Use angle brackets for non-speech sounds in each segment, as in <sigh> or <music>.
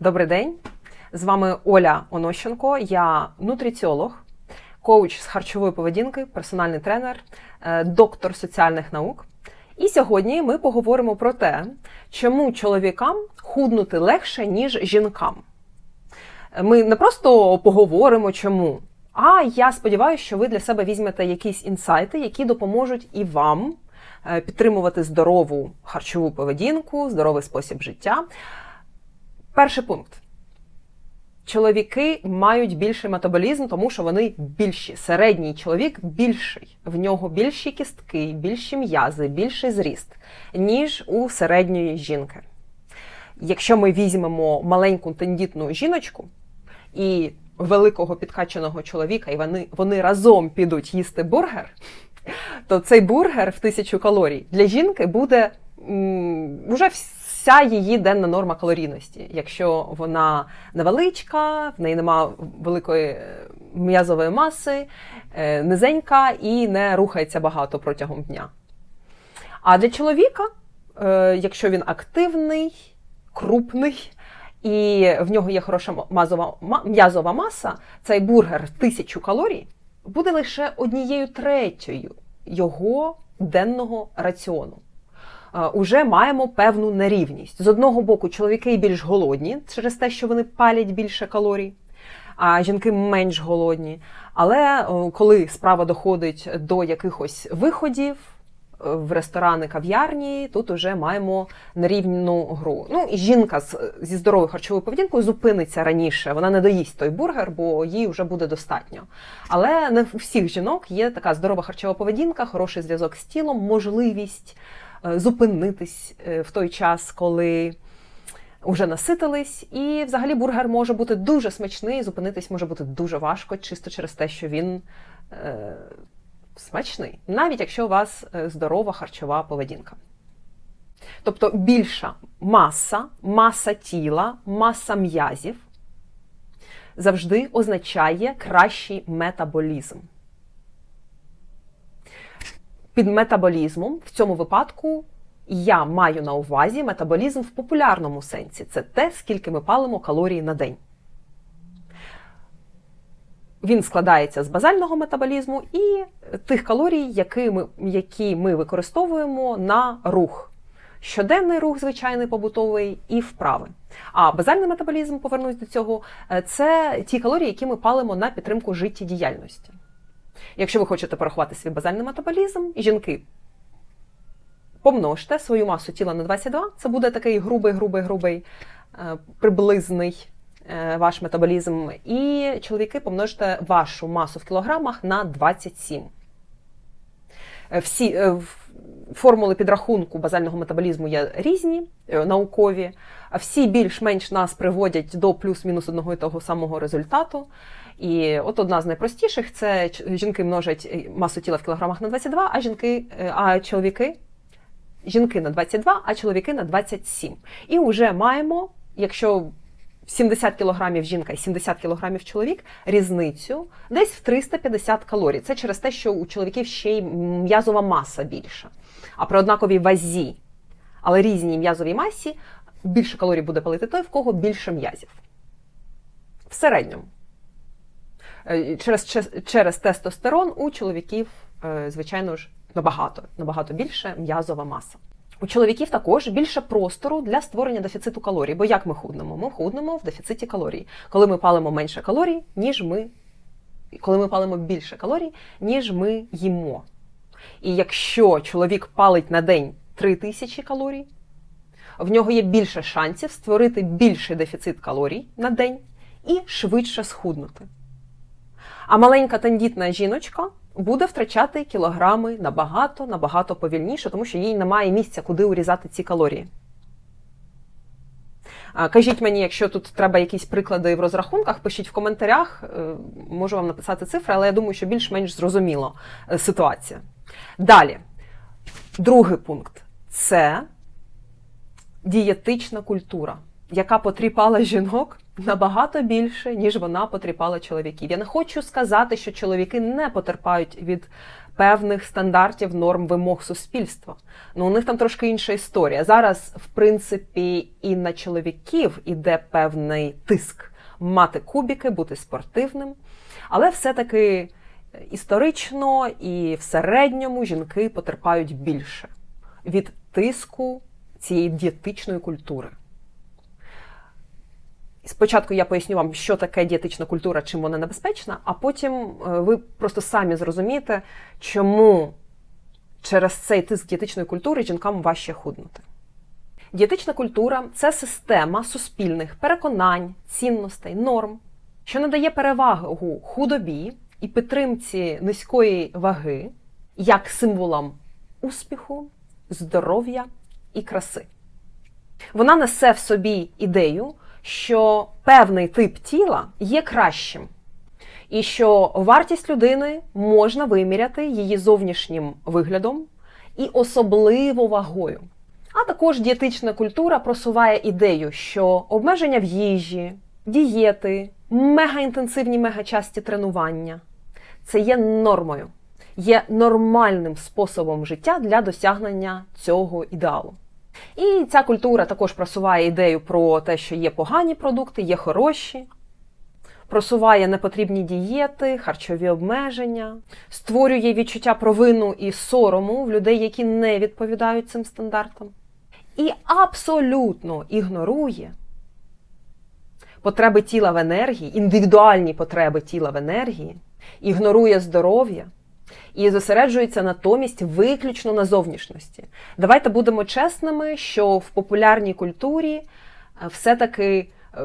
Добрий день. З вами Оля Онощенко. Я нутриціолог, коуч з харчової поведінки, персональний тренер, е, доктор соціальних наук. І сьогодні ми поговоримо про те, чому чоловікам худнути легше, ніж жінкам. Ми не просто поговоримо чому, а я сподіваюся, що ви для себе візьмете якісь інсайти, які допоможуть і вам е, підтримувати здорову харчову поведінку, здоровий спосіб життя. Перший пункт. Чоловіки мають більший метаболізм, тому що вони більші. Середній чоловік більший. В нього більші кістки, більші м'язи, більший зріст, ніж у середньої жінки. Якщо ми візьмемо маленьку тендітну жіночку і великого підкачаного чоловіка, і вони, вони разом підуть їсти бургер, то цей бургер в тисячу калорій для жінки буде м, вже вся її денна норма калорійності. Якщо вона невеличка, в неї нема великої е, м'язової маси, е, низенька і не рухається багато протягом дня. А для чоловіка, е, якщо він активний, крупний, і в нього є хороша м'язова маса, цей бургер тисячу калорій буде лише однією третьою його денного раціону. Е, Уже маємо певну нерівність. З одного боку, чоловіки більш голодні через те, що вони палять більше калорій, а жінки менш голодні. Але е, коли справа доходить до якихось виходів е, в ресторани, кав'ярні, тут уже маємо нерівну гру. Ну і жінка з, зі здоровою харчовою поведінкою зупиниться раніше. Вона не доїсть той бургер, бо їй вже буде достатньо. Але не у всіх жінок є така здорова харчова поведінка, хороший зв'язок з тілом, можливість зупинитись е, в той час, коли вже наситились, і взагалі бургер може бути дуже смачний, зупинитись може бути дуже важко, чисто через те, що він е, смачний, навіть якщо у вас е, здорова харчова поведінка. Тобто більша маса, маса тіла, маса м'язів завжди означає кращий метаболізм. Під метаболізмом в цьому випадку я маю на увазі метаболізм в популярному сенсі. Це те, скільки ми палимо калорій на день. Він складається з базального метаболізму і тих калорій, які ми, які ми використовуємо на рух. Щоденний рух, звичайний побутовий, і вправи. А базальний метаболізм, повернусь до цього, е, це ті калорії, які ми палимо на підтримку життєдіяльності. Якщо ви хочете порахувати свій базальний метаболізм, жінки, помножте свою масу тіла на 22, це буде такий грубий, грубий, грубий, е, приблизний е, ваш метаболізм. І чоловіки помножте вашу масу в кілограмах на 27. Е, Всі формули підрахунку базального метаболізму є різні, наукові. Всі більш-менш нас приводять до плюс-мінус одного і того самого результату. І от одна з найпростіших це жінки множать е, масу тіла в кілограмах на 22, а жінки, е, а чоловіки жінки на 22, а чоловіки на 27. І вже маємо, якщо 70 кілограмів жінка і 70 кілограмів чоловік, різницю десь в 350 калорій. Це через те, що у чоловіків ще й м'язова маса більша. А при однаковій вазі, але різній м'язовій масі, більше калорій буде палити той, в кого більше м'язів. В середньому. Е, Через, через тестостерон у чоловіків, е, звичайно ж, набагато, набагато більше м'язова маса. У чоловіків також більше простору для створення дефіциту калорій. Бо як ми худнемо? Ми худнемо в дефіциті калорій, коли ми палимо менше калорій, ніж ми, коли ми палимо більше калорій, ніж ми їмо. І якщо чоловік палить на день 3000 калорій, в нього є більше шансів створити більший дефіцит калорій на день і швидше схуднути. А маленька тендітна жіночка буде втрачати кілограми набагато, набагато повільніше, тому що їй немає місця, куди урізати ці калорії. Кажіть мені, якщо тут треба якісь приклади в розрахунках, пишіть в коментарях, е, можу вам написати цифри, але я думаю, що більш-менш зрозуміло е, ситуація. Далі, другий пункт це дієтична культура, яка потріпала жінок набагато більше, ніж вона потріпала чоловіків. Я не хочу сказати, що чоловіки не потерпають від певних стандартів, норм, вимог суспільства. Ну, у них там трошки інша історія. Зараз, в принципі, і на чоловіків іде певний тиск мати кубіки, бути спортивним. Але все-таки історично і в середньому жінки потерпають більше від тиску цієї дієтичної культури. Спочатку я поясню вам, що таке дієтична культура, чим вона небезпечна, а потім е, ви просто самі зрозумієте, чому через цей тиск дієтичної культури жінкам важче худнути. Дієтична культура це система суспільних переконань, цінностей, норм, що надає перевагу худобі і підтримці низької ваги як символам успіху, здоров'я і краси. Вона несе в собі ідею, що певний тип тіла є кращим, і що вартість людини можна виміряти її зовнішнім виглядом і особливо вагою. А також дієтична культура просуває ідею, що обмеження в їжі, дієти, мегаінтенсивні мегачасті тренування це є нормою, є нормальним способом життя для досягнення цього ідеалу. І ця культура також просуває ідею про те, що є погані продукти, є хороші, просуває непотрібні дієти, харчові обмеження, створює відчуття провину і сорому в людей, які не відповідають цим стандартам, і абсолютно ігнорує потреби тіла в енергії, індивідуальні потреби тіла в енергії, ігнорує здоров'я і зосереджується натомість виключно на зовнішності. Давайте будемо чесними, що в популярній культурі е, все-таки. е,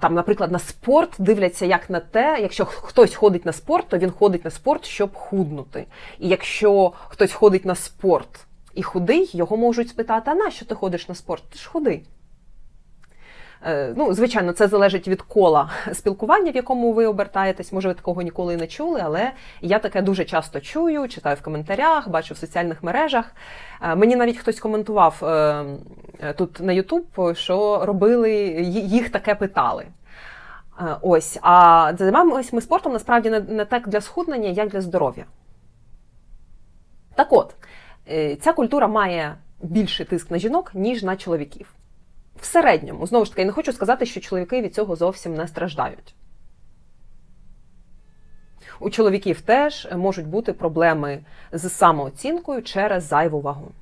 Там, наприклад, на спорт дивляться як на те, якщо хтось ходить на спорт, то він ходить на спорт, щоб худнути. І якщо хтось ходить на спорт і худий, його можуть спитати: а нащо ти ходиш на спорт? Ти ж худий. Е, Ну, звичайно, це залежить від кола спілкування, в якому ви обертаєтесь. Може, ви такого ніколи не чули, але я таке дуже часто чую, читаю в коментарях, бачу в соціальних мережах. Е, Мені навіть хтось коментував е, тут на YouTube, що робили, їх таке питали. Ось, а займаємось ми спортом насправді не, так для схуднення, як для здоров'я. Так от, ця культура має більший тиск на жінок, ніж на чоловіків. В середньому, знову ж таки, я не хочу сказати, що чоловіки від цього зовсім не страждають. У чоловіків теж можуть бути проблеми з самооцінкою через зайву вагу.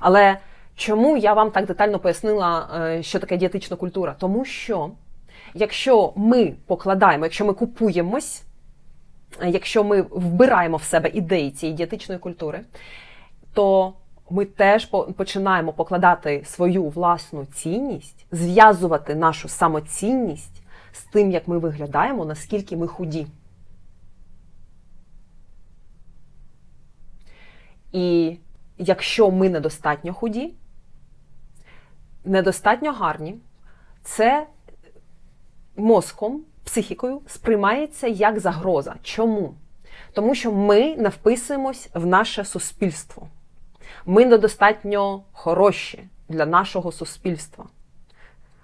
Але чому я вам так детально пояснила, е, що таке дієтична культура? Тому що якщо ми покладаємо, якщо ми купуємось, е, якщо ми вбираємо в себе ідеї цієї дієтичної культури, то ми теж починаємо покладати свою власну цінність, зв'язувати нашу самоцінність з тим, як ми виглядаємо, наскільки ми худі. І якщо ми недостатньо худі, недостатньо гарні, це мозком, психікою сприймається як загроза. Чому? Тому що ми не вписуємось в наше суспільство. Ми недостатньо хороші для нашого суспільства.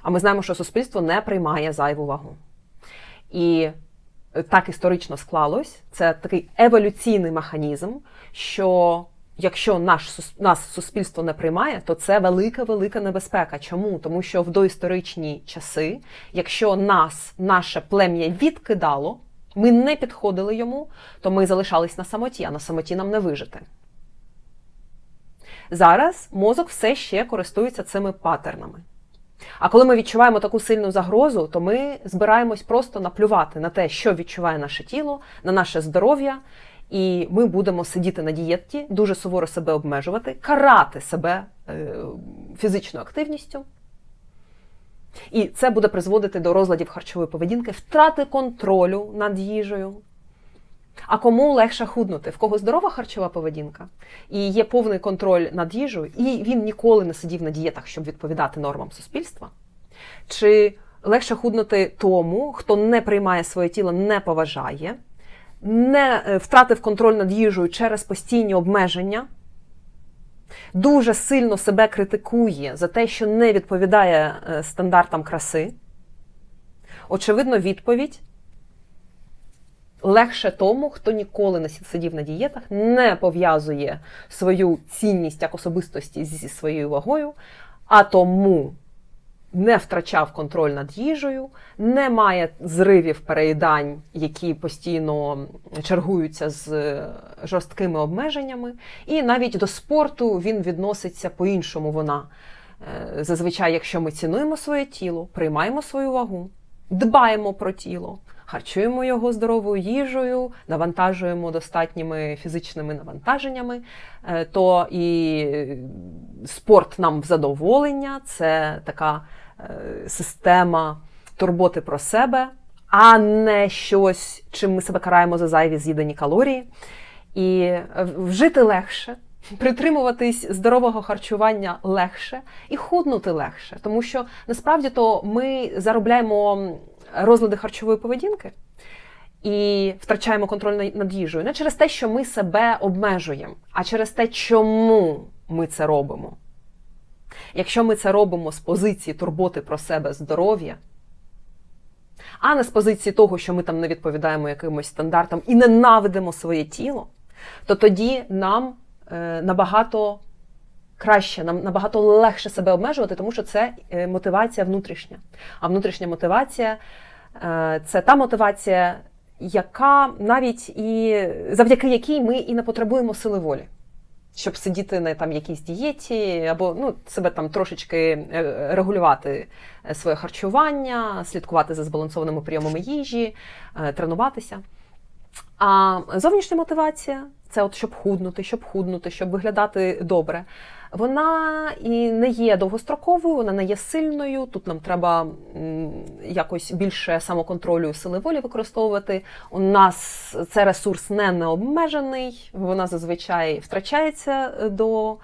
А ми знаємо, що суспільство не приймає зайву вагу. І так історично склалось. Це такий еволюційний механізм, що якщо наш, нас суспільство не приймає, то це велика-велика небезпека. Чому? Тому що в доісторичні часи, якщо нас, наше плем'я відкидало, ми не підходили йому, то ми залишались на самоті, а на самоті нам не вижити. Зараз мозок все ще користується цими паттернами. А коли ми відчуваємо таку сильну загрозу, то ми збираємось просто наплювати на те, що відчуває наше тіло, на наше здоров'я, і ми будемо сидіти на дієті, дуже суворо себе обмежувати, карати себе е, фізичною активністю. І це буде призводити до розладів харчової поведінки, втрати контролю над їжею. А кому легше худнути? В кого здорова харчова поведінка і є повний контроль над їжею, і він ніколи не сидів на дієтах, щоб відповідати нормам суспільства? Чи легше худнути тому, хто не приймає своє тіло, не поважає, не е, втратив контроль над їжею через постійні обмеження, дуже сильно себе критикує за те, що не відповідає е, стандартам краси? Очевидно, відповідь легше тому, хто ніколи не сидів на дієтах, не пов'язує свою цінність як особистості зі своєю вагою, а тому не втрачав контроль над їжею, не має зривів переїдань, які постійно чергуються з жорсткими обмеженнями, і навіть до спорту він відноситься по-іншому. Вона Е, зазвичай, якщо ми цінуємо своє тіло, приймаємо свою вагу, дбаємо про тіло, харчуємо його здоровою їжею, навантажуємо достатніми фізичними навантаженнями, е, то і спорт нам в задоволення, це така е, система турботи про себе, а не щось, чим ми себе караємо за зайві з'їдені калорії. І вжити легше. Притримуватись здорового харчування легше і худнути легше, тому що насправді то ми заробляємо розлади харчової поведінки і втрачаємо контроль над їжею не через те, що ми себе обмежуємо, а через те, чому ми це робимо. Якщо ми це робимо з позиції турботи про себе здоров'я, а не з позиції того, що ми там не відповідаємо якимось стандартам і ненавидимо своє тіло, то тоді нам Е, набагато краще, нам набагато легше себе обмежувати, тому що це е, мотивація внутрішня. А внутрішня мотивація е, це та мотивація, яка навіть і завдяки якій ми і не потребуємо сили волі. Щоб сидіти на там якійсь дієті, або ну, себе там трошечки регулювати своє харчування, слідкувати за збалансованими прийомами їжі, тренуватися. А зовнішня мотивація це от щоб худнути, щоб худнути, щоб виглядати добре. Вона і не є довгостроковою, вона не є сильною. Тут нам треба якось більше самоконтролю сили волі використовувати. У нас це ресурс не необмежений, вона зазвичай втрачається до е,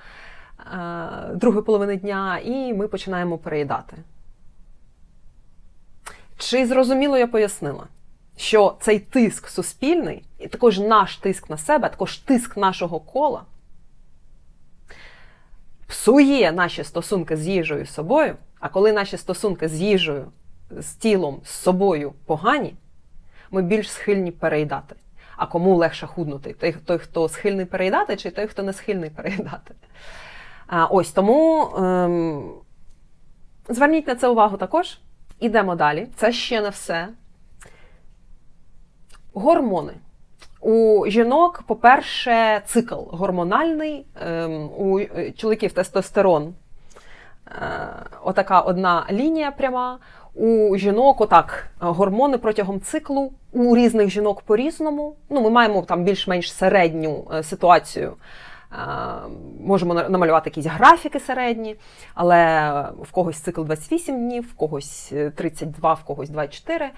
другої половини дня, і ми починаємо переїдати. Чи зрозуміло я пояснила? що цей тиск суспільний, і також наш тиск на себе, також тиск нашого кола псує наші стосунки з їжею з собою. А коли наші стосунки з їжею, з тілом, з собою погані, ми більш схильні переїдати. А кому легше худнути? Той, той, хто схильний переїдати, чи той, хто не схильний переїдати? А, Ось тому ем, зверніть на це увагу також. Ідемо далі. Це ще не все. Гормони. У жінок, по-перше, цикл гормональний, ем, у е, чоловіків тестостерон. Е, отака одна лінія пряма. У жінок, отак, гормони протягом циклу, у різних жінок по-різному. Ну, Ми маємо там більш-менш середню е, ситуацію. Можемо намалювати якісь графіки середні, але в когось цикл 28 днів, в когось 32, в когось 24.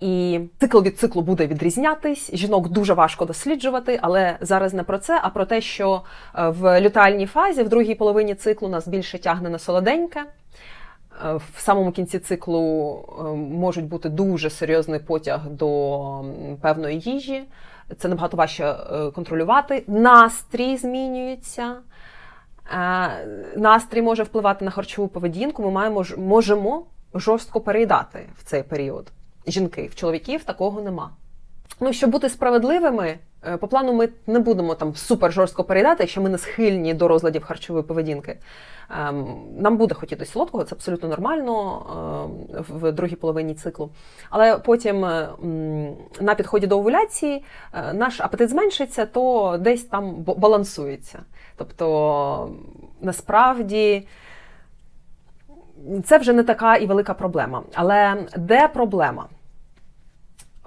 І цикл від циклу буде відрізнятись. Жінок дуже важко досліджувати, але зараз не про це, а про те, що е, в лютальній фазі, в другій половині циклу, нас більше тягне на солоденьке. Е, в самому кінці циклу е, можуть бути дуже серйозний потяг до певної їжі. Це набагато важче контролювати. Настрій змінюється. Настрій може впливати на харчову поведінку. Ми маємо можемо жорстко переїдати в цей період жінки. В чоловіків такого нема. Ну, щоб бути справедливими, е, по плану ми не будемо там супер жорстко переїдати, якщо ми не схильні до розладів харчової поведінки. Ем, нам буде хотіти солодкого, це абсолютно нормально ем, в другій половині циклу. Але потім ем, на підході до овуляції е, наш апетит зменшиться, то десь там балансується. Тобто, насправді це вже не така і велика проблема. Але де проблема?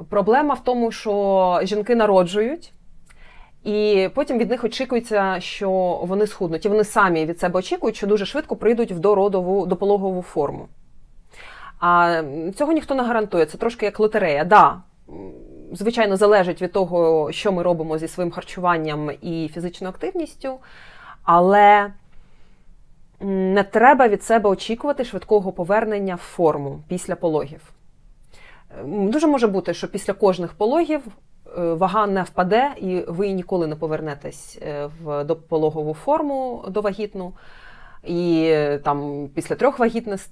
Проблема в тому, що жінки народжують, і потім від них очікується, що вони схуднуть. І вони самі від себе очікують, що дуже швидко прийдуть в дородову допологову форму. А цього ніхто не гарантує. Це трошки як лотерея. Да, Звичайно, залежить від того, що ми робимо зі своїм харчуванням і фізичною активністю, але не треба від себе очікувати швидкого повернення в форму після пологів. Дуже може бути, що після кожних пологів е, вага не впаде, і ви ніколи не повернетесь е, в допологову форму довагітну. І е, там після трьох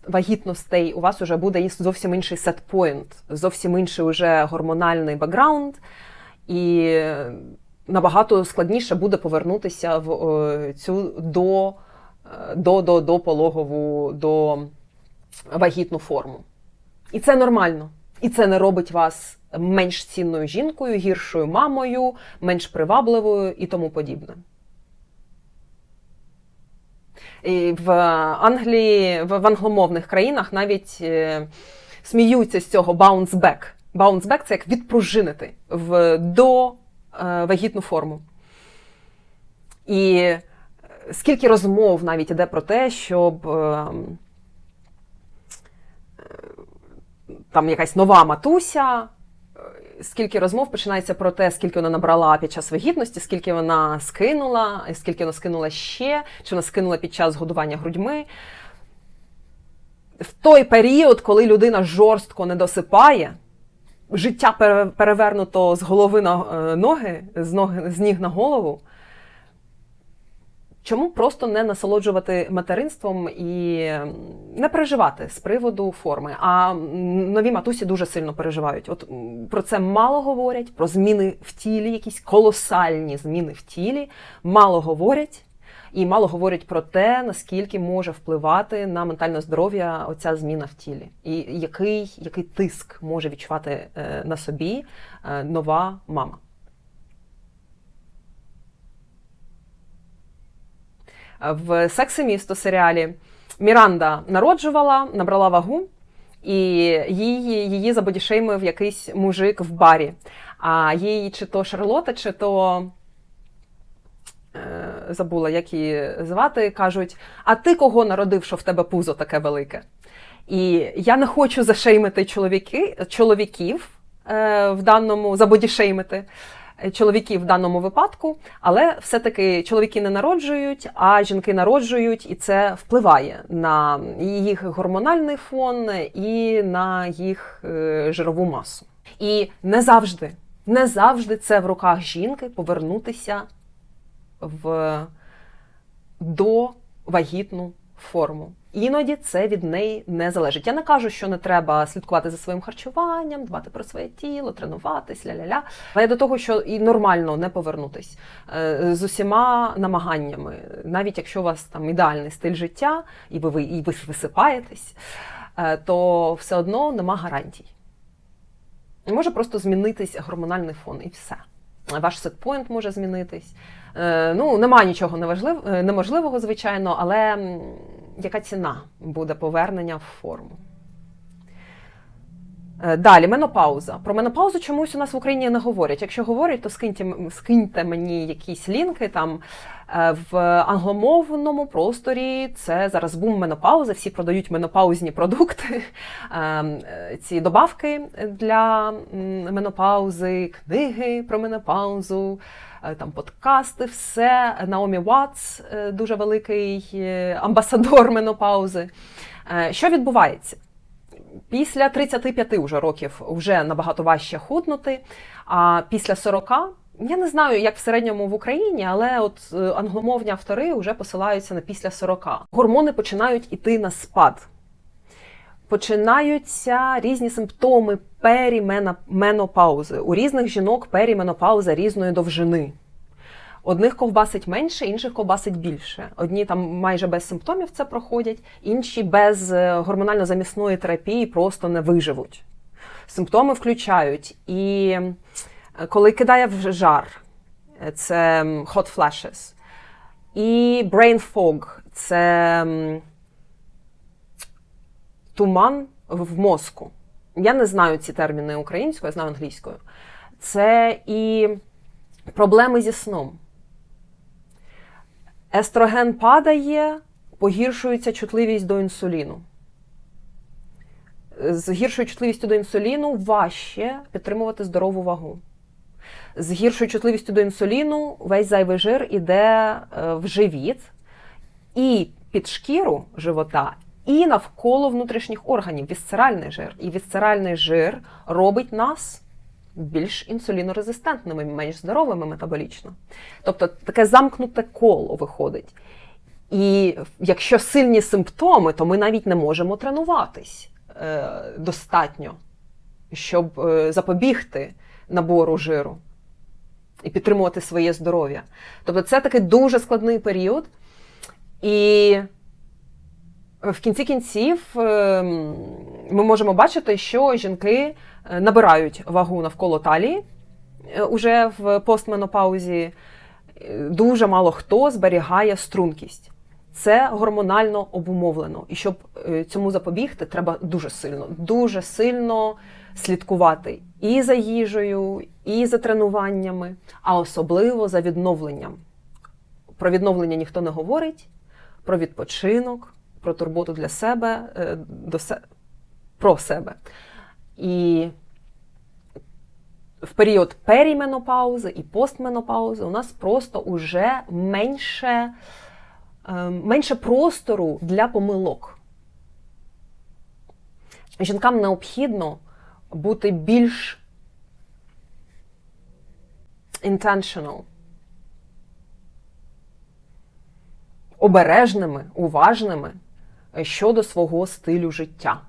вагітностей у вас вже буде зовсім інший сетпойнт, зовсім інший уже гормональний бекграунд. і набагато складніше буде повернутися в цю до, до, до, до пологову, до вагітну форму. І це нормально. І це не робить вас менш цінною жінкою, гіршою мамою, менш привабливою і тому подібне. І в Англії, в англомовних країнах навіть е, сміються з цього bounce back. Bounce back – це як відпружинити в до е, вагітну форму. І скільки розмов навіть іде про те, щоб е, там якась нова матуся. е, Скільки розмов починається про те, скільки вона набрала під час вагітності, скільки вона скинула, скільки вона скинула ще, чи вона скинула під час годування грудьми. В той період, коли людина жорстко не досипає, життя перевернуто з голови на е, ноги, з ніг на голову. Чому просто не насолоджувати материнством і не переживати з приводу форми? А нові матусі дуже сильно переживають. От про це мало говорять, про зміни в тілі, якісь колосальні зміни в тілі, мало говорять. І мало говорять про те, наскільки може впливати на ментальне здоров'я оця зміна в тілі, і який, який тиск може відчувати е, на собі е, нова мама. В «Секс і місто» серіалі Міранда народжувала, набрала вагу, і її, її забодішеймив якийсь мужик в барі. А їй чи то Шарлота, чи то е, забула, як її звати, кажуть: А ти кого народив, що в тебе пузо таке велике? І я не хочу зашеймити чоловіки, чоловіків е, в даному забодішеймити чоловіків в даному випадку, але все-таки чоловіки не народжують, а жінки народжують, і це впливає на їх гормональний фон і на їх е, жирову масу. І не завжди, не завжди це в руках жінки повернутися в до вагітну форму. Іноді це від неї не залежить. Я не кажу, що не треба слідкувати за своїм харчуванням, дбати про своє тіло, тренуватись, ля-ля-ля. Але до того, що і нормально не повернутись е, з усіма намаганнями, навіть якщо у вас там ідеальний стиль життя, і ви, і ви висипаєтесь, е, то все одно нема гарантій. Може просто змінитись гормональний фон і все. Ваш сетпоінт може змінитись. Е, Ну, нема нічого неможливого, звичайно, але яка ціна буде повернення в форму? Е, Далі, менопауза. Про менопаузу чомусь у нас в Україні не говорять. Якщо говорять, то скиньте, скиньте мені якісь лінки там. Е, В англомовному просторі це зараз бум менопаузи, всі продають менопаузні продукти, <laughs> Е, е, ці добавки для менопаузи, книги про менопаузу, там подкасти, все. Наомі Ватс е, дуже великий е, амбасадор <laughs> менопаузи. Е, Що відбувається? Після 35 уже років вже набагато важче худнути, а після 40 я не знаю, як в середньому в Україні, але от е, англомовні автори вже посилаються на після 40. Гормони починають іти на спад. Починаються різні симптоми періменопаузи. У різних жінок періменопауза різної довжини. Одних ковбасить менше, інших ковбасить більше. Одні там майже без симптомів це проходять, інші без е, гормонально-замісної терапії просто не виживуть. Симптоми включають і е, коли кидає в жар, е, це hot flashes, і brain fog – це туман в мозку. Я не знаю ці терміни українською, я знаю англійською. Це і проблеми зі сном. Естроген падає, погіршується чутливість до інсуліну. З гіршою чутливістю до інсуліну важче підтримувати здорову вагу. З гіршою чутливістю до інсуліну весь зайвий жир іде е, в живіт і під шкіру живота, і навколо внутрішніх органів вісцеральний жир. І вісцеральний жир робить нас більш інсулінорезистентними, менш здоровими метаболічно. Тобто таке замкнуте коло виходить. І якщо сильні симптоми, то ми навіть не можемо тренуватись е, достатньо, щоб е, запобігти набору жиру. і підтримувати своє здоров'я. Тобто це такий дуже складний період. І в кінці кінців ем, ми можемо бачити, що жінки е, набирають вагу навколо талії е, уже в постменопаузі. Е, Дуже мало хто зберігає стрункість. Це гормонально обумовлено. І щоб цьому запобігти, треба дуже сильно, дуже сильно слідкувати і за їжею, і за тренуваннями, а особливо за відновленням. Про відновлення ніхто не говорить, про відпочинок, про турботу для себе, е, до се... про себе. І в період періменопаузи і постменопаузи у нас просто уже менше, е, менше простору для помилок. Жінкам необхідно бути більш intentional, обережними, уважними щодо свого стилю життя.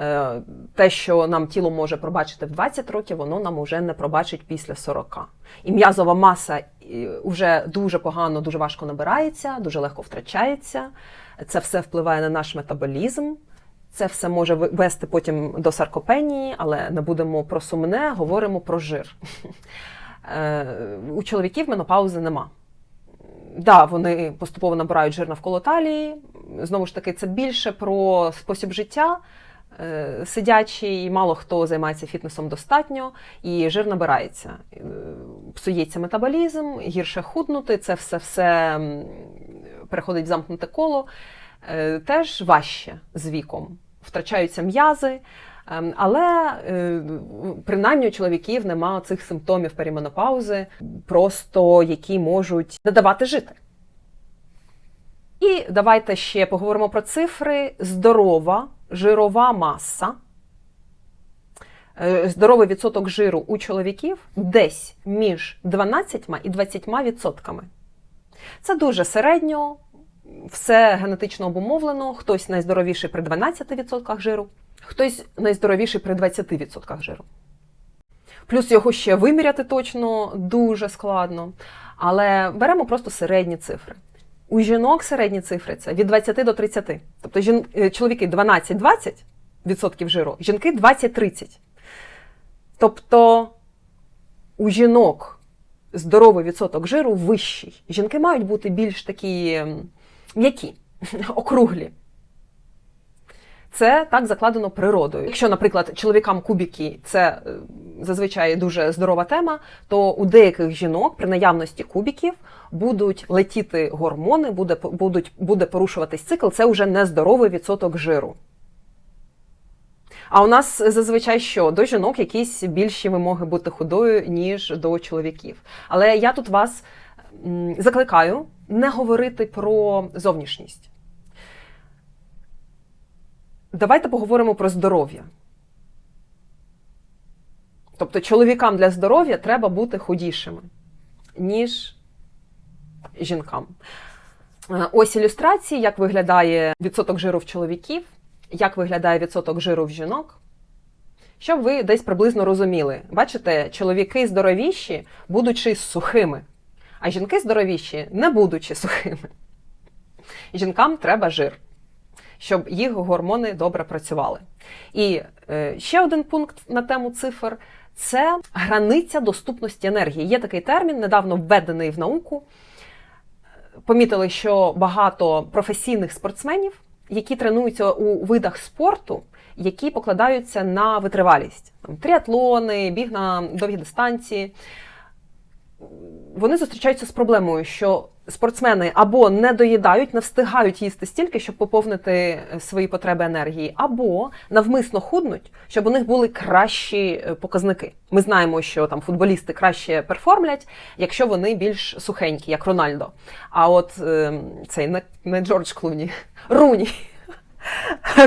Е, Те, що нам тіло може пробачити в 20 років, воно нам уже не пробачить після 40. І м'язова маса вже дуже погано, дуже важко набирається, дуже легко втрачається. Це все впливає на наш метаболізм. Це все може вести потім до саркопенії, але не будемо про сумне, говоримо про жир. <laughs> Е, У чоловіків менопаузи нема. Да, вони поступово набирають жир навколо талії. Знову ж таки, це більше про спосіб життя. Е, Сидячий, мало хто займається фітнесом достатньо, і жир набирається. Е, Псується метаболізм, гірше худнути, це все все переходить в замкнуте коло. Е, Теж важче з віком. Втрачаються м'язи. Ем, Але е, принаймні у чоловіків нема цих симптомів періменопаузи, просто які можуть не давати жити. І давайте ще поговоримо про цифри. Здорова жирова маса. Е, Здоровий відсоток жиру у чоловіків десь між 12 і 20 відсотками. Це дуже середньо, все генетично обумовлено. Хтось найздоровіший при 12% жиру, хтось найздоровіший при 20% жиру. Плюс його ще виміряти точно дуже складно. Але беремо просто середні цифри. У жінок середні цифри це від 20 до 30. Тобто жін... е, чоловіки 12-20% жиру, жінки 20-30. Тобто у жінок здоровий відсоток жиру вищий. Жінки мають бути більш такі м'які, <laughs> округлі. Це так закладено природою. Якщо, наприклад, чоловікам кубики це е, зазвичай дуже здорова тема, то у деяких жінок при наявності кубиків будуть летіти гормони, буде, будуть, буде порушуватись цикл, це вже нездоровий відсоток жиру. А у нас зазвичай що? До жінок якісь більші вимоги бути худою, ніж до чоловіків. Але я тут вас закликаю не говорити про зовнішність. Давайте поговоримо про здоров'я. Тобто чоловікам для здоров'я треба бути худішими, ніж жінкам. Е, Ось ілюстрації, як виглядає відсоток жиру в чоловіків, як виглядає відсоток жиру в жінок. Щоб ви десь приблизно розуміли, бачите, чоловіки здоровіші, будучи сухими, а жінки здоровіші, не будучи сухими. Жінкам треба жир, щоб їх гормони добре працювали. І е, ще один пункт на тему цифр це границя доступності енергії. Є такий термін, недавно введений в науку. Помітили, що багато професійних спортсменів, які тренуються у видах спорту, які покладаються на витривалість, Там, тріатлони, біг на довгі дистанції. Вони зустрічаються з проблемою, що спортсмени або не доїдають, не встигають їсти стільки, щоб поповнити е, свої потреби енергії, або навмисно худнуть, щоб у них були кращі е, показники. Ми знаємо, що там футболісти краще перформлять, якщо вони більш сухенькі, як Рональдо. А от е, цей не Джордж Клуні, <laughs> Руні.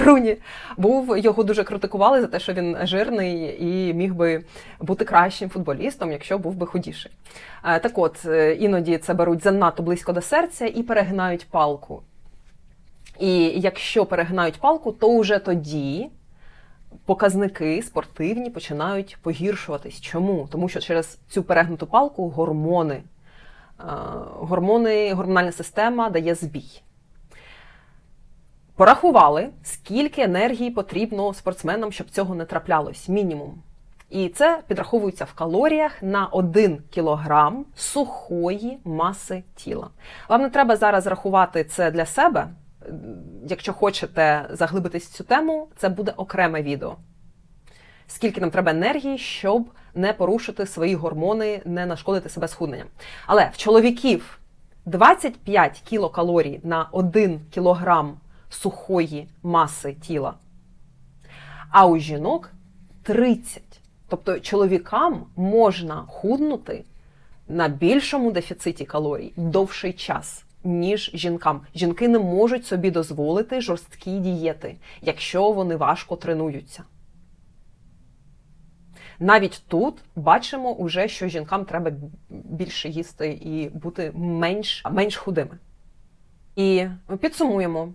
Руні був його дуже критикували за те, що він жирний і міг би бути кращим футболістом, якщо був би худіший. Е, Так от, е, іноді це беруть занадто близько до серця і перегинають палку. І якщо перегинають палку, то вже тоді показники спортивні починають погіршуватись. Чому? Тому що через цю перегнуту палку гормони, е, гормони, гормональна система дає збій. Порахували, скільки енергії потрібно спортсменам, щоб цього не траплялось. Мінімум. І це підраховується в калоріях на 1 кілограм сухої маси тіла. Вам не треба зараз рахувати це для себе. Якщо хочете заглибитись в цю тему, це буде окреме відео. Скільки нам треба енергії, щоб не порушити свої гормони, не нашкодити себе схудненням. Але в чоловіків 25 кілокалорій на 1 кілограм сухої маси тіла, а у жінок 30. Тобто чоловікам можна худнути на більшому дефіциті калорій довший час, ніж жінкам. Жінки не можуть собі дозволити жорсткі дієти, якщо вони важко тренуються. Навіть тут бачимо, уже, що жінкам треба більше їсти і бути менш, менш худими. І підсумуємо: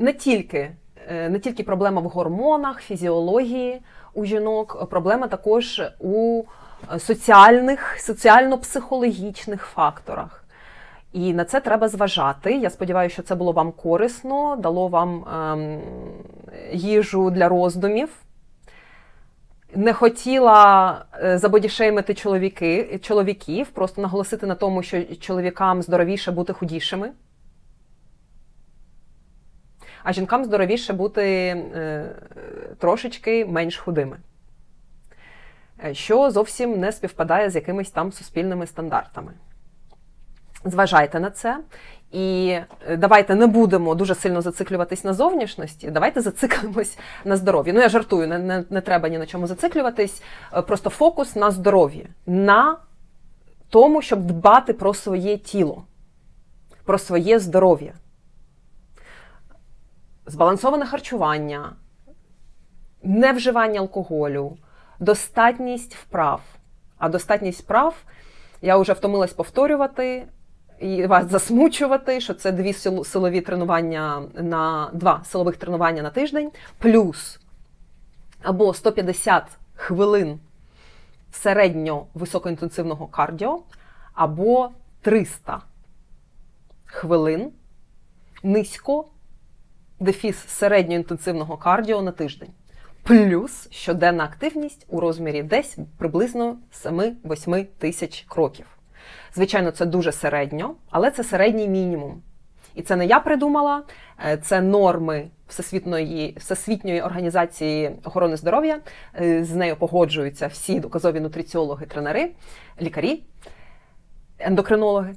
не тільки, е, не тільки проблема в гормонах, фізіології у жінок, проблема також у соціальних, соціально-психологічних факторах. І на це треба зважати. Я сподіваюся, що це було вам корисно, дало вам ем, їжу для роздумів. Не хотіла е, забодішеймити чоловіки, чоловіків, просто наголосити на тому, що чоловікам здоровіше бути худішими, а жінкам здоровіше бути е, трошечки менш худими, е, що зовсім не співпадає з якимись там суспільними стандартами. Зважайте на це. І давайте не будемо дуже сильно зациклюватись на зовнішності. Давайте зациклимось на здоров'ї. Ну я жартую, не, не, не треба ні на чому зациклюватись. Просто фокус на здоров'ї, на тому, щоб дбати про своє тіло, про своє здоров'я. Збалансоване харчування, невживання алкоголю, достатність вправ. А достатність вправ, я вже втомилась повторювати і вас засмучувати, що це дві силові тренування на два силових тренування на тиждень, плюс або 150 хвилин середньо високоінтенсивного кардіо, або 300 хвилин низько дефіс середньоінтенсивного кардіо на тиждень. Плюс щоденна активність у розмірі десь приблизно 7-8 тисяч кроків. Звичайно, це дуже середньо, але це середній мінімум. І це не я придумала, е, це норми Всесвітньої Всесвітньої організації охорони здоров'я. Е, з нею погоджуються всі доказові нутриціологи, тренери, лікарі, ендокринологи.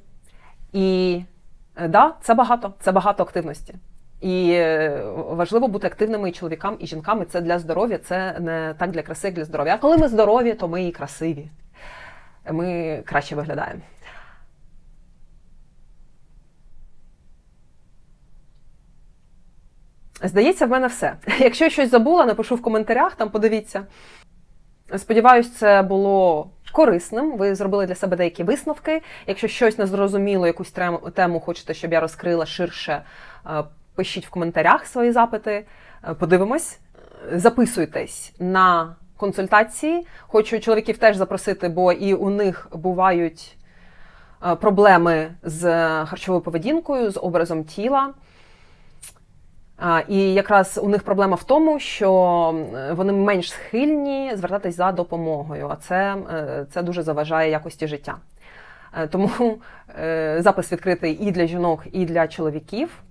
І е, да, це багато, це багато активності. І важливо бути активними і чоловікам, і жінкам. І Це для здоров'я, це не так для краси, як для здоров'я. А коли ми здорові, то ми і красиві. Ми краще виглядаємо. Здається, в мене все. <laughs> Якщо щось забула, напишу в коментарях, там подивіться. Сподіваюсь, це було корисним. Ви зробили для себе деякі висновки. Якщо щось не зрозуміло, якусь тему хочете, щоб я розкрила ширше, е, пишіть в коментарях свої запити. Е, подивимось, записуйтесь на консультації. Хочу чоловіків теж запросити, бо і у них бувають е, проблеми з харчовою поведінкою, з образом тіла. І якраз у них проблема в тому, що вони менш схильні звертатись за допомогою, а це, е, це дуже заважає якості життя. Е, тому е, запис відкритий і для жінок, і для чоловіків.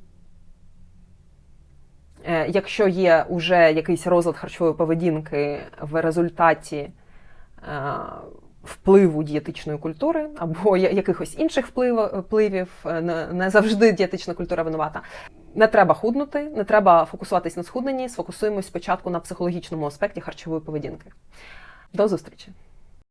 Якщо є вже якийсь розлад харчової поведінки в результаті впливу дієтичної культури або якихось інших впливів, не завжди дієтична культура винувата. Не треба худнути, не треба фокусуватись на схудненні. Сфокусуємось спочатку на психологічному аспекті харчової поведінки. До зустрічі!